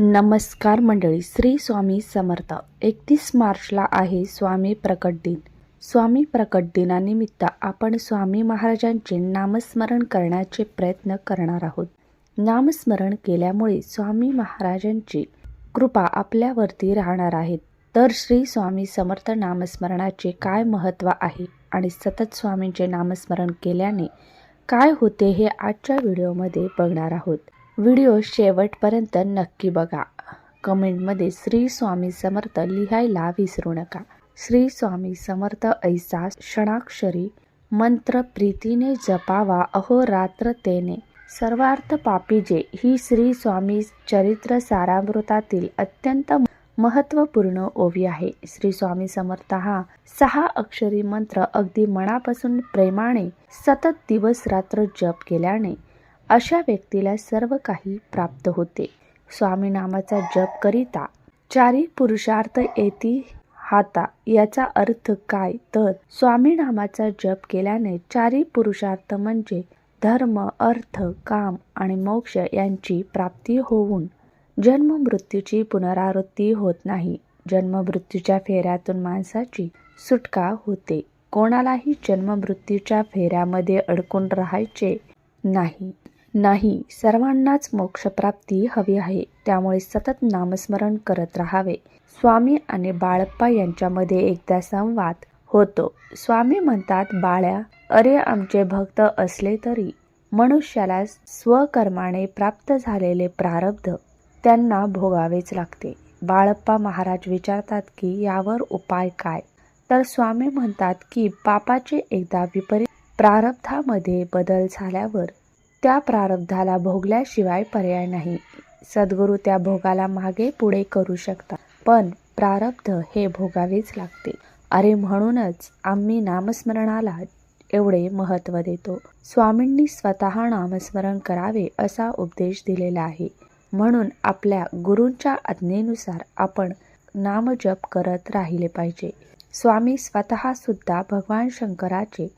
नमस्कार मंडळी श्री स्वामी समर्थ. एकतीस मार्चला आहे स्वामी प्रकट दिन. स्वामी प्रकट दिनानिमित्त आपण स्वामी महाराजांचे नामस्मरण करण्याचे प्रयत्न करणार आहोत. नामस्मरण केल्यामुळे स्वामी महाराजांची कृपा आपल्यावरती राहणार आहेत तर श्री स्वामी समर्थ नामस्मरणाचे काय महत्त्व आहे आणि सतत स्वामींचे नामस्मरण केल्याने काय होते हे आजच्या व्हिडिओमध्ये बघणार आहोत. व्हिडिओ शेवटपर्यंत नक्की बघा. कमेंटमध्ये श्री स्वामी समर्थ लिहायला विसरू नका. श्री स्वामी समर्थ ऐसा क्षणाक्षरी मंत्र प्रीतीने जपावा अहोरात्र तेने. सर्वार्थ पापीजे ही श्री स्वामी चरित्र सारामृतातील अत्यंत महत्त्वपूर्ण ओवी आहे. श्री स्वामी समर्थ हा सहा अक्षरी मंत्र अगदी मनापासून प्रेमाने सतत दिवस रात्र जप केल्याने अशा व्यक्तीला सर्व काही प्राप्त होते. स्वामी नामाचा जप करिता चारी पुरुषार्थ येती हाता याचा अर्थ काय? तर स्वामी नामाचा जप केल्याने चारी पुरुषार्थ म्हणजे धर्म अर्थ काम आणि मोक्ष यांची प्राप्ती होऊन जन्म मृत्यूची पुनरावृत्ती होत नाही. जन्म मृत्यूच्या फेऱ्यातून माणसाची सुटका होते. कोणालाही जन्म मृत्यूच्या फेऱ्यामध्ये अडकून राहायचे नाही. नाही सर्वांनाच मोक्षप्राप्ती हवी आहे. त्यामुळे सतत नामस्मरण करत राहावे. स्वामी आणि बाळप्पा यांच्यामध्ये एकदा संवाद होतो. स्वामी म्हणतात बाळ्या अरे आमचे भक्त असले तरी मनुष्याला स्वकर्माने प्राप्त झालेले प्रारब्ध त्यांना भोगावेच लागते. बाळप्पा महाराज विचारतात की यावर उपाय काय? तर स्वामी म्हणतात की पापाचे एकदा विपरीत प्रारब्धामध्ये बदल झाल्यावर त्या प्रारब्धाला भोगल्याशिवाय पर्याय नाही. सद्गुरू त्या भोगाला मागे पुढे करू शकतात. पण प्रारब्ध हे भोगावेच लागते. अरे म्हणूनच आम्ही नामस्मरणाला एवढे महत्त्व देतो. स्वामींनी स्वतः नामस्मरण करावे असा उपदेश दिलेला आहे. म्हणून आपल्या गुरूंच्या आज्ञेनुसार आपण नामजप करत राहिले पाहिजे. स्वामी स्वतः सुद्धा भगवान शंकराचे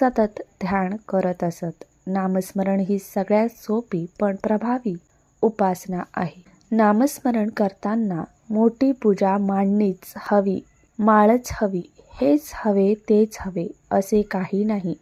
सतत ध्यान करत असत. नामस्मरण ही सगळ्यात सोपी पण प्रभावी उपासना आहे. नामस्मरण करताना मोठी पूजा मांडणीच हवी माळच हवी हेच हवे तेच हवे असे काही नाही.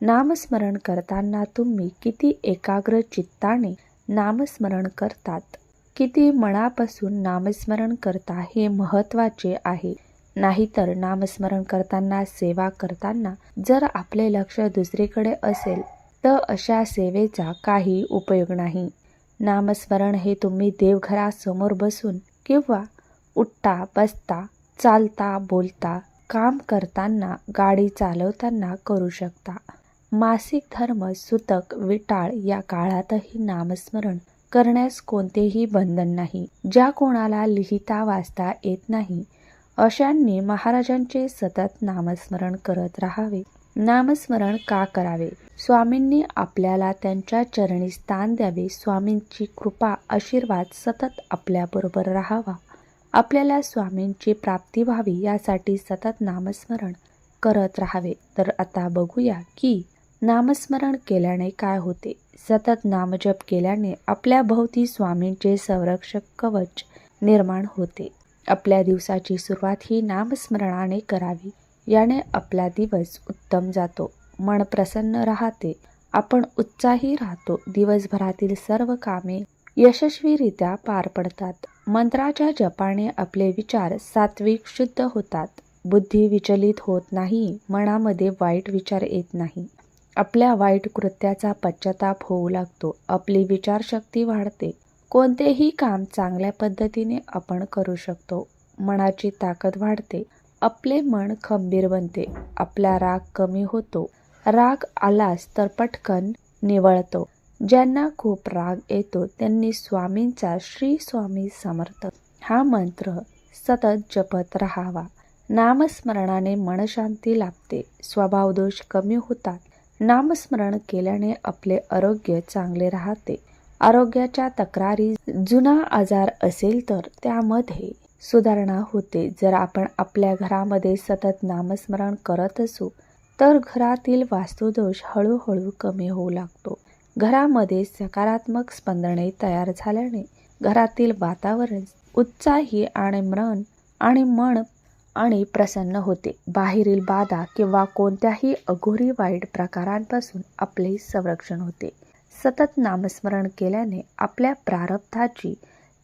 नामस्मरण करताना तुम्ही किती एकाग्र चित्ताने नामस्मरण करतात किती मनापासून नामस्मरण करता हे महत्त्वाचे आहे. नाहीतर नामस्मरण करताना सेवा करताना जर आपले लक्ष दुसरीकडे असेल तर अशा सेवेचा काही उपयोग नाही. नामस्मरण हे तुम्ही देवघरासमोर बसून किंवा उठता बसता चालता बोलता काम करताना गाडी चालवताना करू शकता. मासिक धर्म सुतक विटाळ या काळातही नामस्मरण करण्यास कोणतेही बंधन नाही. ज्या कोणाला लिहिता वाचता येत नाही अशांनी महाराजांचे सतत नामस्मरण करत राहावे. नामस्मरण का करावे? स्वामींनी आपल्याला त्यांच्या चरणी स्थान द्यावे. स्वामींची कृपा आशीर्वाद सतत आपल्याबरोबर राहावा. आपल्याला स्वामींची प्राप्ती व्हावी यासाठी सतत नामस्मरण करत राहावे. तर आता बघूया की नामस्मरण केल्याने काय होते? सतत नामजप केल्याने आपल्या भोवती स्वामींचे संरक्षक कवच निर्माण होते. आपल्या दिवसाची सुरुवात ही नामस्मरणाने करावी. याने आपला दिवस उत्तम जातो. मन प्रसन्न राहते. आपण उत्साही राहतो. दिवसभरातील सर्व कामे यशस्वीरित्या पार पडतात. मंत्राच्या जपाने आपले विचार सात्विक शुद्ध होतात. बुद्धी विचलित होत नाही. मनामध्ये वाईट विचार येत नाही. आपल्या वाईट कृत्याचा पश्चाताप होऊ लागतो. आपली विचारशक्ती वाढते. कोणतेही काम चांगल्या पद्धतीने आपण करू शकतो. मनाची ताकद वाढते. आपले मन खंबीर बनते आपला राग कमी होतो. राग आलास तर पटकन निवळतो. ज्यांना खूप राग येतो त्यांनी स्वामींचा श्री स्वामी समर्थ. हा मंत्र सतत जपत राहावा. नामस्मरणाने मनशांती लाभते स्वभावदोष कमी होतात. नामस्मरण केल्याने आपले आरोग्य चांगले राहते. आरोग्याच्या तक्रारी जुना आजार असेल तर त्यामध्ये सुधारणा होते. जर आपण आपल्या घरामध्ये सतत नामस्मरण करत असू तर घरातील वास्तुदोष हळूहळू कमी होऊ लागतो. घरामध्ये सकारात्मक स्पंदने तयार झाल्याने घरातील वातावरण उत्साही आणि मन आणि मन आणि प्रसन्न होते. बाहेरील बाधा किंवा कोणत्याही अघोरी वाईट प्रकारांपासून आपले संरक्षण होते. सतत नामस्मरण केल्याने आपल्या प्रारब्धाची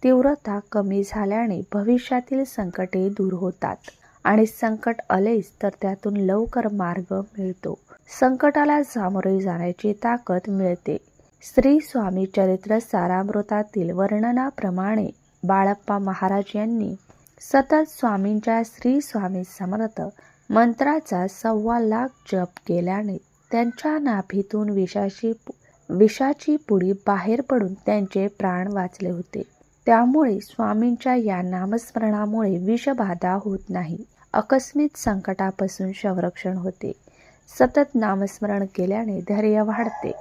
तीव्रता कमी झाल्याने भविष्यातील संकटे दूर होतात. आणि संकट आलेच तर त्यातून लवकर मार्ग मिळतो. संकटाला सामोरे जाण्याची ताकद मिळते. श्री स्वामी चरित्र सारामृतातील वर्णनाप्रमाणे बाळप्पा महाराज यांनी सतत स्वामींच्या श्री स्वामी समर्थ मंत्राचा सव्वा लाख जप केल्याने त्यांच्या नाभीतून विषाची विषाची पुडी बाहेर पडून त्यांचे प्राण वाचले होते. त्यामुळे स्वामींच्या या नामस्मरणामुळे विषबाधा होत नाही. आकस्मिक संकटापासून संरक्षण होते. सतत नामस्मरण केल्याने धैर्य वाढते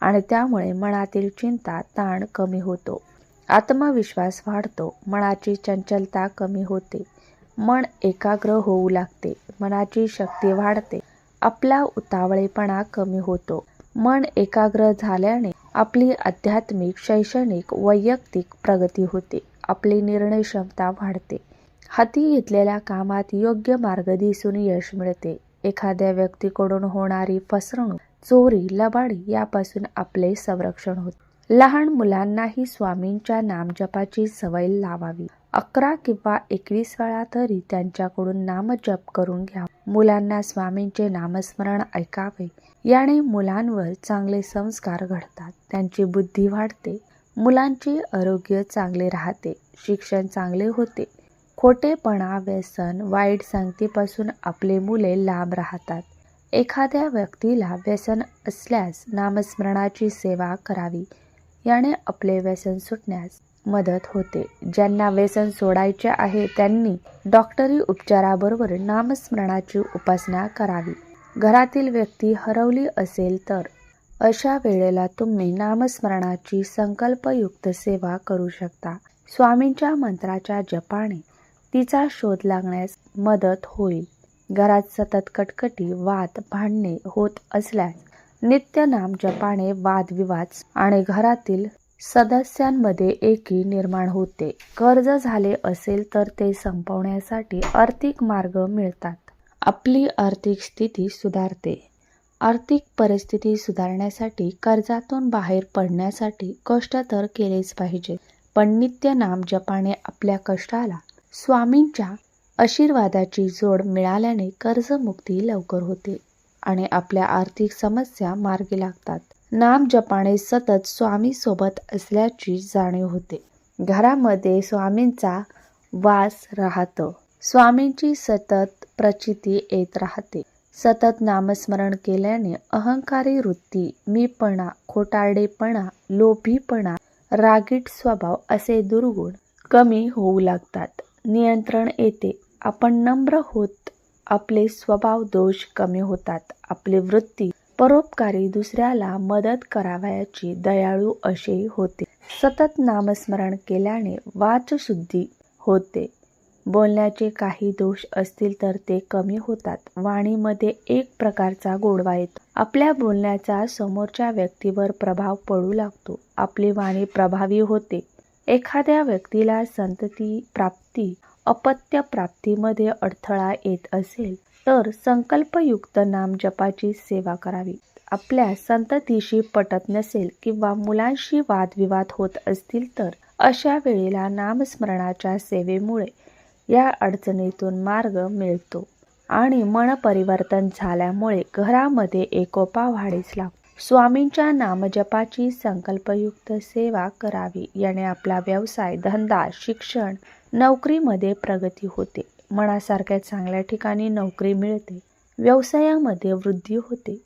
आणि त्यामुळे मनातील चिंता ताण कमी होतो. आत्मविश्वास वाढतो. मनाची चंचलता कमी होते. मन एकाग्र होऊ लागते. मनाची शक्ती वाढते. आपला उतावळेपणा कमी होतो. मन एकाग्र झाल्याने आपली आध्यात्मिक शैक्षणिक वैयक्तिक प्रगती होते. आपली निर्णय क्षमता वाढते. हाती घेतलेल्या कामात योग्य मार्ग दिसून यश मिळते. एखाद्या व्यक्तीकडून होणारी फसवणूक चोरी लबाडी यापासून आपले संरक्षण होते. लहान मुलांनाही स्वामींच्या नामजपाची सवय लावावी. अकरा किंवा एकवीस वेळा तरी त्यांच्याकडून नामजप करून घ्या. मुलांना स्वामींचे नामस्मरण ऐकावे. याने मुलांवर चांगले संस्कार घडतात. त्यांची बुद्धी वाढते. मुलांचे आरोग्य चांगले राहते. शिक्षण चांगले होते. खोटेपणा व्यसन वाईट संगतीपासून आपले मुले लांब राहतात. एखाद्या व्यक्तीला व्यसन असल्यास नामस्मरणाची सेवा करावी. याने आपले व्यसन सुटण्यास मदत होते. ज्यांना व्यसन सोडायचे आहे त्यांनी डॉक्टरी उपचाराबरोबर नामस्मरणाची उपासना करावी. घरातील व्यक्ती हरवली असेल तर अशा वेळेला तुम्ही नामस्मरणाची संकल्पयुक्त सेवा करू शकता. स्वामींच्या मंत्राच्या जपाने तिचा शोध लागण्यास मदत होईल. घरात सतत कटकटी वाद भांडणे होत असल्यास नित्य नाम जपाने वादविवाद आणि घरातील सदस्यांमध्ये एकी निर्माण होते. कर्ज झाले असेल तर ते संपवण्यासाठी आर्थिक मार्ग मिळतात. आपली आर्थिक स्थिती सुधारते. आर्थिक परिस्थिती सुधारण्यासाठी कर्जातून बाहेर पडण्यासाठी कष्ट तर केलेच पाहिजे पण नित्य नाम जपाने आपल्या कष्टाला स्वामींच्या आशीर्वादाची जोड मिळाल्याने कर्जमुक्ती लवकर होते. आणि आपल्या आर्थिक समस्या मार्गी लागतात. नाम जपाने सतत स्वामी सोबत असल्याची जाणीव होते. घरामध्ये स्वामींचा वास राहतो. स्वामींची सतत प्रचिती येत राहते. सतत नामस्मरण केल्याने अहंकारी वृत्ती मीपणा खोटारडेपणा लोभीपणा रागीट स्वभाव असे दुर्गुण कमी होऊ लागतात. नियंत्रण येते. आपण नम्र होत आपले स्वभाव दोष कमी होतात. आपली वृत्ती परोपकारी दुसऱ्याला मदत करावयाची दयाळू अशी होते. सतत नामस्मरण केल्याने वाचशुद्धी होते. बोलण्याचे काही दोष असतील तर ते कमी होतात. वाणीमध्ये एक प्रकारचा गोडवा येतो. आपल्या बोलण्याचा समोरच्या व्यक्तीवर प्रभाव पडू लागतो. आपली वाणी प्रभावी होते. एखाद्या व्यक्तीला संतती प्राप्ती अपत्य प्राप्तीमध्ये अडथळा येत असेल तर संकल्पयुक्त नाम जपाची सेवा करावी. आपल्या संततीशी पटत नसेल किंवा मुलांशी वादविवाद होत असतील तर अशा वेळेला नामस्मरणाच्या सेवेमुळे या अडचणीतून मार्ग मिळतो आणि मन परिवर्तन झाल्यामुळे घरामध्ये एकोपा वाढीस लागतो. स्वामींच्या नामजपाची संकल्पयुक्त सेवा करावी. याने आपला व्यवसाय धंदा शिक्षण नोकरीमध्ये प्रगती होते. मनासारख्या चांगल्या ठिकाणी नोकरी मिळते. व्यवसायामध्ये वृद्धी होते.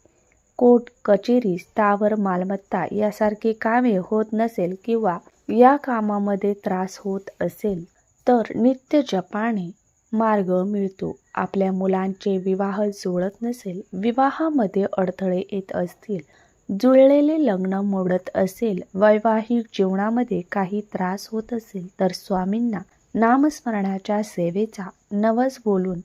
कोर्ट कचेरी स्थावर मालमत्ता यासारखी कामे होत नसेल किंवा या कामामध्ये त्रास होत असेल तर नित्य जपाने मार्ग मिळतो. आपल्या मुलांचे विवाह जुळत नसेल विवाहामध्ये अडथळे येत असतील जुळलेले लग्न मोडत असेल वैवाहिक जीवनामध्ये काही त्रास होत असेल तर स्वामींना नामस्मरणाच्या सेवेचा नवस बोलून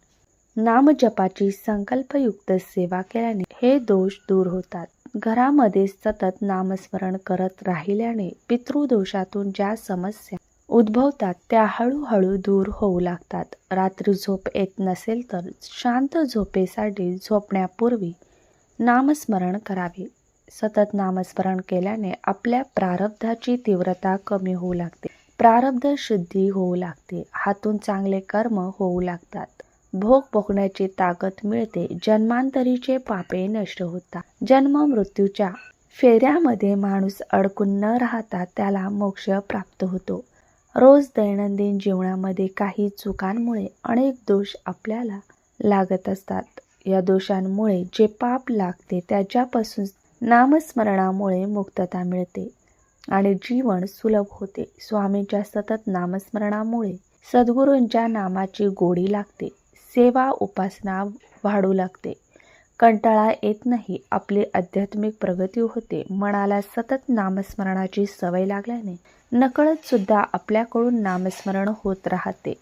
नामजपाची संकल्पयुक्त सेवा केल्याने हे दोष दूर होतात. घरामध्ये सतत नामस्मरण करत राहिल्याने पितृदोषातून ज्या समस्या उद्भवतात त्या हळूहळू दूर होऊ लागतात. रात्री झोप येत नसेल तर शांत झोपेसाठी झोपण्यापूर्वी नामस्मरण करावे. सतत नामस्मरण केल्याने आपल्या प्रारब्धाची तीव्रता कमी होऊ लागते. प्रारब्ध शुद्धी होऊ लागते. हातून चांगले कर्म होऊ लागतात. भोग भोगण्याची ताकद मिळते. जन्मांतरीचे पापे नष्ट होतात. जन्म मृत्यूच्या फेऱ्यामध्ये माणूस अडकून न राहता त्याला मोक्ष प्राप्त होतो. रोज दैनंदिन जीवनामध्ये काही चुकांमुळे अनेक दोष आपल्याला लागत असतात. या दोषांमुळे जे पाप लागते त्याच्यापासून नामस्मरणामुळे मुक्तता मिळते आणि जीवन सुलभ होते. स्वामींच्या सतत नामस्मरणामुळे सद्गुरूंच्या नामाची गोडी लागते. सेवा उपासना वाढू लागते. कंटाळा येत नाही. आपली आध्यात्मिक प्रगती होते. मनाला सतत नामस्मरणाची सवय लागल्याने नकळत सुद्धा आपल्याकडून नामस्मरण होत राहते.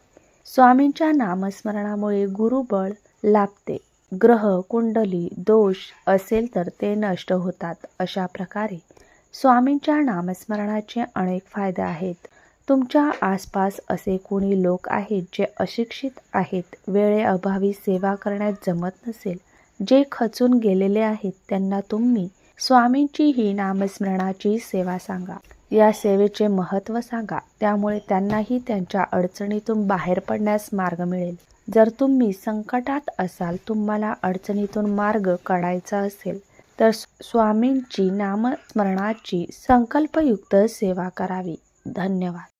स्वामींच्या नामस्मरणामुळे गुरुबळ लाभते. ग्रह कुंडली दोष असेल तर ते नष्ट होतात. अशा प्रकारे स्वामींच्या नामस्मरणाचे अनेक फायदे आहेत. तुमच्या आसपास असे कोणी लोक आहेत जे अशिक्षित आहेत. वेळेअभावी सेवा करण्यात जमत नसेल. जे खचून गेलेले आहेत त्यांना तुम्ही स्वामींची ही नामस्मरणाची सेवा सांगा. या सेवेचे महत्त्व सांगा. त्यामुळे त्यांनाही त्यांच्या अडचणीतून बाहेर पडण्यास मार्ग मिळेल. जर तुम्ही संकटात असाल तुम्हाला अडचणीतून मार्ग काढायचा असेल तर स्वामींची नामस्मरणाची संकल्पयुक्त सेवा करावी. धन्यवाद.